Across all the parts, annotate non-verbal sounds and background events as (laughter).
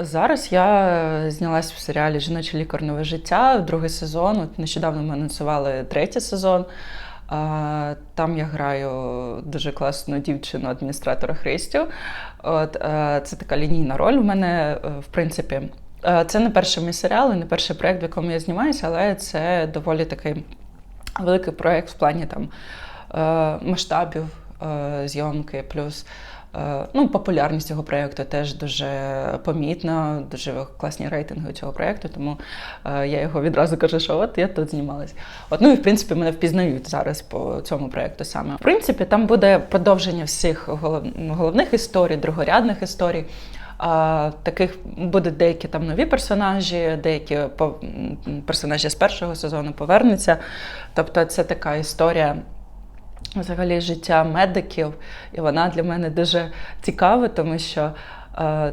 Зараз я знялась в серіалі Жіноче лікар нове життя, другий сезон. От нещодавно ми анонсували третій сезон. Там я граю дуже класну дівчину адміністратора Христю. От е, це така лінійна роль. У мене, е, в принципі, е, це не перший мій серіал, і не перший проєкт, в якому я знімаюся, але це доволі такий великий проєкт в плані там е, масштабів е, зйомки, плюс. Е, Ну, популярність цього проєкту теж дуже помітна, дуже класні рейтинги цього проєкту, тому е, я його відразу кажу, що от я тут знімалась. От, ну і в принципі мене впізнають зараз по цьому проєкту саме. В принципі, там буде продовження всіх голов... головних історій, другорядних історій. А, Таких будуть деякі там нові персонажі, деякі по... персонажі з першого сезону повернуться. Тобто, це така історія взагалі життя медиків, і вона для мене дуже цікава, тому що е,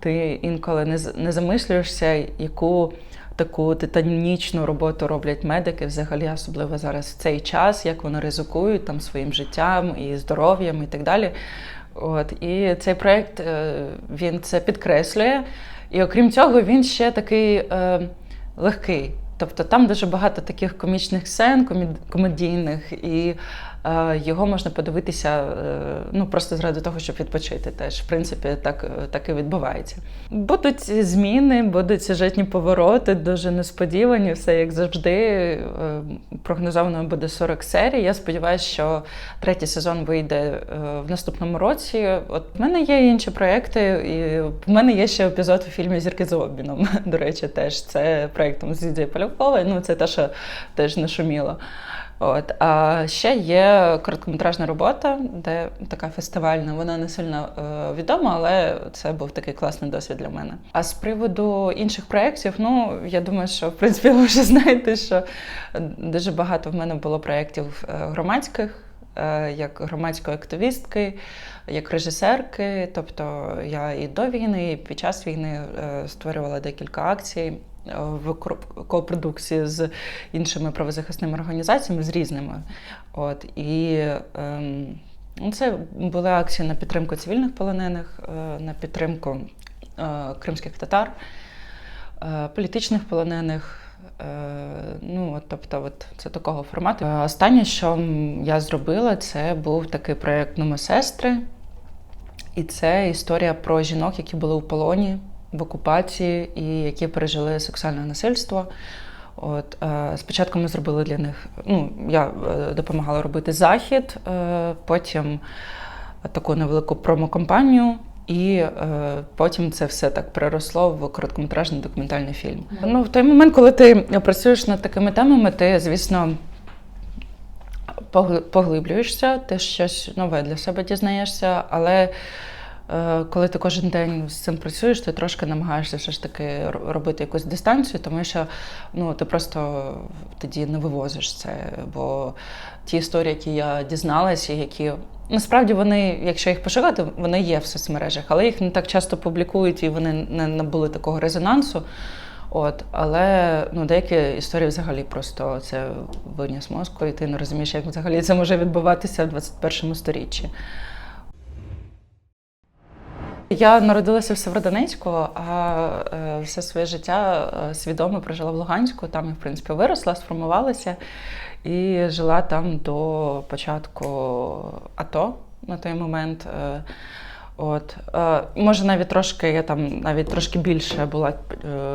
ти інколи не, не замислюєшся, яку таку титанічну роботу роблять медики, взагалі, особливо зараз в цей час, як вони ризикують там своїм життям і здоров'ям і так далі. От І цей проєкт він це підкреслює. І окрім цього, він ще такий е, легкий. Тобто там дуже багато таких комічних сцен, комедійних, і е, його можна подивитися е, ну просто заради того, щоб відпочити. Теж в принципі так так і відбувається. Будуть зміни, будуть сюжетні повороти, дуже несподівані. Все як завжди. Е, прогнозовано буде 40 серій. Я сподіваюся, що третій сезон вийде е, в наступному році. От в мене є інші проекти, і в мене є ще епізод у фільмі Зірки за обміном. (laughs) До речі, теж це проєктом з Лідією Поляковою. Ну це те, що теж не шуміло. От а ще є короткометражна робота, де така фестивальна. Вона не сильно е, відома, але це був такий класний досвід для мене. А з приводу інших проєктів, ну я думаю, що в принципі ви вже знаєте, що дуже багато в мене було проєктів е, громадських. Е, як громадської активістки, як режисерки, тобто я і до війни, і під час війни створювала декілька акцій в копродукції з іншими правозахисними організаціями, з різними. От І ем, ну, це були акції на підтримку цивільних полонених, е, на підтримку е, кримських татар, е, політичних полонених. Ну, от, тобто, от це такого формату. Останнє, що я зробила, це був такий проєкт «Номосестри». І це історія про жінок, які були у полоні в окупації і які пережили сексуальне насильство. От е, Спочатку ми зробили для них, ну, я е, допомагала робити захід, е, потім таку невелику промокомпанію, і потім це все так переросло в короткометражний документальний фільм. Ну, В той момент, коли ти працюєш над такими темами, ти, звісно, поглиблюєшся, ти щось нове для себе дізнаєшся, але коли ти кожен день з цим працюєш, ти трошки намагаєшся все ж таки робити якусь дистанцію, тому що ну, ти просто тоді не вивозиш це. Бо ті історії, які я дізналася, які насправді вони, якщо їх пошукати, вони є в соцмережах, але їх не так часто публікують і вони не набули такого резонансу. От, Але ну, деякі історії взагалі просто це виняс мозку, і ти не розумієш, як взагалі це може відбуватися в 21 сторіччі. Я народилася в Северодонецьку, а е, все своє життя е, свідомо прожила в Луганську. Там я в принципі виросла, сформувалася і жила там до початку АТО на той момент. Е, от може навіть трошки, я там навіть трошки більше була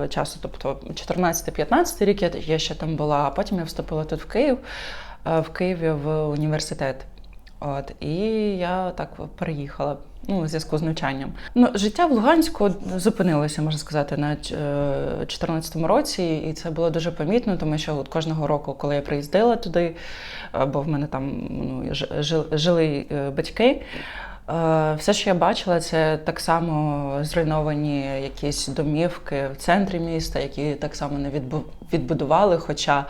часу, тобто 14-15 рік я, я ще там була, а потім я вступила тут в Київ, в Києві в університет. От і я так переїхала ну, у зв'язку з навчанням. Ну, Життя в Луганську зупинилося, можна сказати, на 2014 е, році, і це було дуже помітно, тому що от кожного року, коли я приїздила туди, бо в мене там ну, жили е, батьки. Е, все, що я бачила, це так само зруйновані якісь домівки в центрі міста, які так само не відбудували. Хоча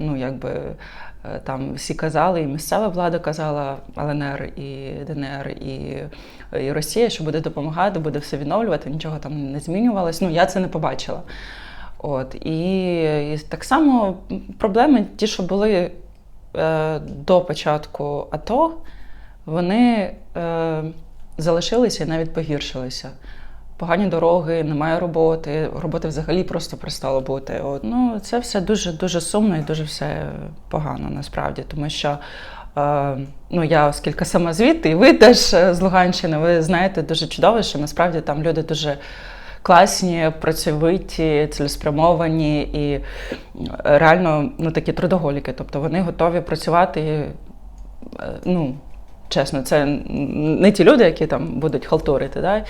ну, якби Е, там всі казали, і місцева влада казала, ЛНР, і ДНР, і і Росія, що буде допомагати, буде все відновлювати, нічого там не змінювалось. Ну, я це не побачила. От. І, і так само проблеми, ті, що були е, до початку АТО, вони е, залишилися і навіть погіршилися. Погані дороги, немає роботи. Роботи взагалі просто перестало бути. От, ну, це все дуже дуже сумно і дуже все погано насправді, тому що. Е, ну, я оскільки сама звідти, і ви теж з Луганщини, ви знаєте дуже чудово, що насправді там люди дуже класні, працьовиті, цілеспрямовані і реально ну, такі трудоголіки. Тобто вони готові працювати. е, Ну, чесно, це не ті люди, які там будуть халтурити. Да?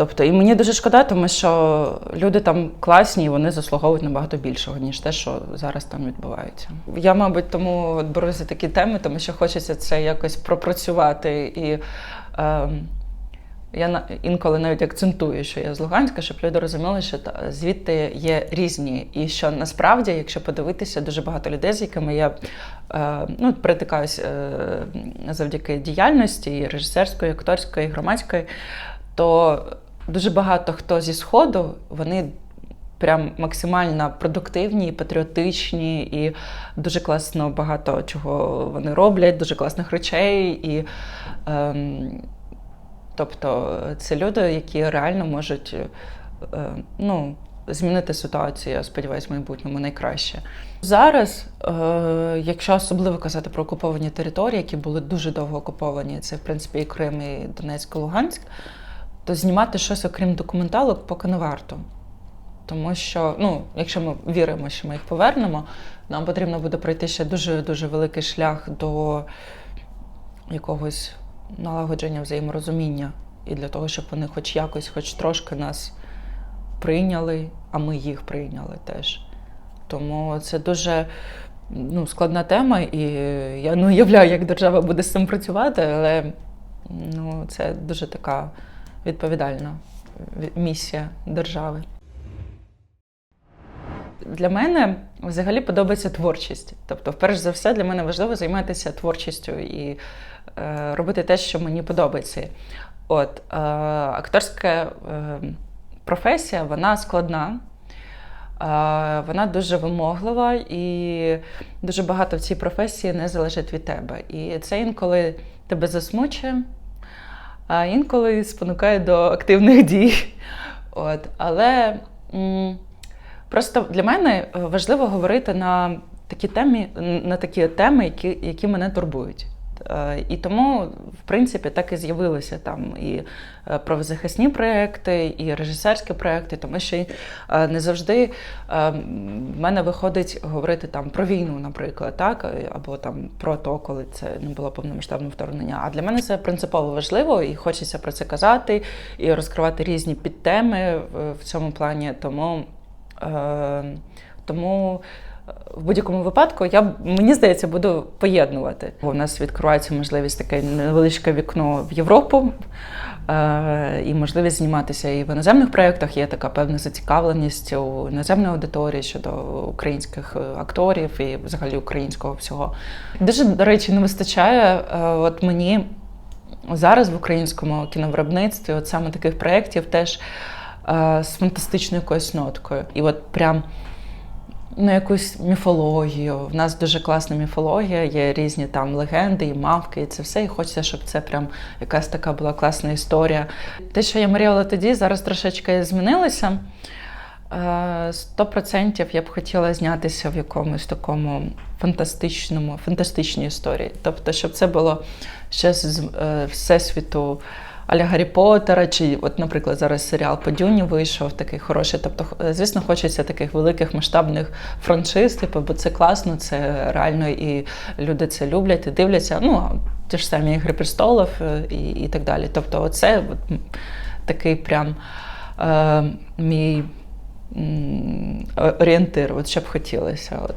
Тобто, і мені дуже шкода, тому що люди там класні, і вони заслуговують набагато більшого, ніж те, що зараз там відбувається. Я, мабуть, тому беруся за такі теми, тому що хочеться це якось пропрацювати. І е, я інколи навіть акцентую, що я з Луганська, щоб люди розуміли, що звідти є різні. І що насправді, якщо подивитися, дуже багато людей, з якими я е, ну, притикаюсь е, завдяки діяльності і режисерської, і акторської, і громадської, то дуже багато хто зі Сходу, вони прям максимально продуктивні, патріотичні, і дуже класно багато чого вони роблять, дуже класних речей. І, ем, тобто це люди, які реально можуть е, ну, змінити ситуацію, я сподіваюся, в майбутньому найкраще. Зараз, е, якщо особливо казати про окуповані території, які були дуже довго окуповані, це в принципі і Крим, і Донецьк, і Луганськ, то знімати щось окрім документалок поки не варто. Тому що, ну, якщо ми віримо, що ми їх повернемо, нам потрібно буде пройти ще дуже дуже великий шлях до якогось налагодження взаєморозуміння. І для того, щоб вони хоч якось, хоч трошки нас прийняли, а ми їх прийняли теж. Тому це дуже ну, складна тема, і я не уявляю, як держава буде з цим працювати, але ну, це дуже така відповідальна місія держави. Для мене взагалі подобається творчість. Тобто, перш за все, для мене важливо займатися творчістю і е, робити те, що мені подобається. От, е, акторська е, професія, вона складна. Е, Вона дуже вимоглива і дуже багато в цій професії не залежить від тебе. І це інколи тебе засмучує, а інколи спонукає до активних дій. От. Але м, просто для мене е, важливо говорити на такі теми, на такі теми, які, які мене турбують. Е, І тому, в принципі, так і з'явилися там і е, правозахисні проекти, і режисерські проекти, тому що е, не завжди в мене виходить говорити там про війну, наприклад, так, або там про то, коли це не було повномасштабне вторгнення. А для мене це принципово важливо, і хочеться про це казати, і розкривати різні підтеми в- цьому плані. Тому, тому в будь-якому випадку я мені здається буду поєднувати. Бо у нас відкривається можливість таке невеличке вікно в Європу. е, І можливість зніматися і в іноземних проєктах є така певна зацікавленість у іноземної аудиторії щодо українських е, акторів і взагалі українського всього. Дуже, до речі, не вистачає е, от мені зараз в українському кіновиробництві от саме таких проєктів теж е, з фантастичною якоюсь ноткою. І от прям ну, якусь міфологію. В нас дуже класна міфологія, є різні там легенди і мавки, і це все. І хочеться, щоб це прям якась така була класна історія. Те, що я мріяла тоді, зараз трошечки змінилося. Е, Сто процентів я б хотіла знятися в якомусь такому фантастичному, фантастичній історії. Тобто, щоб це було ще з е, всесвіту Аля Гаррі Поттера, чи, от, наприклад, зараз серіал по Дюні вийшов такий хороший. Тобто, звісно, хочеться таких великих масштабних франшиз, типу, бо це класно, це реально і люди це люблять і дивляться. Ну, ті ж самі Ігри престолів е, і, і так далі. Тобто, от, такий прям е, мій орієнтир, от що б хотілося. От.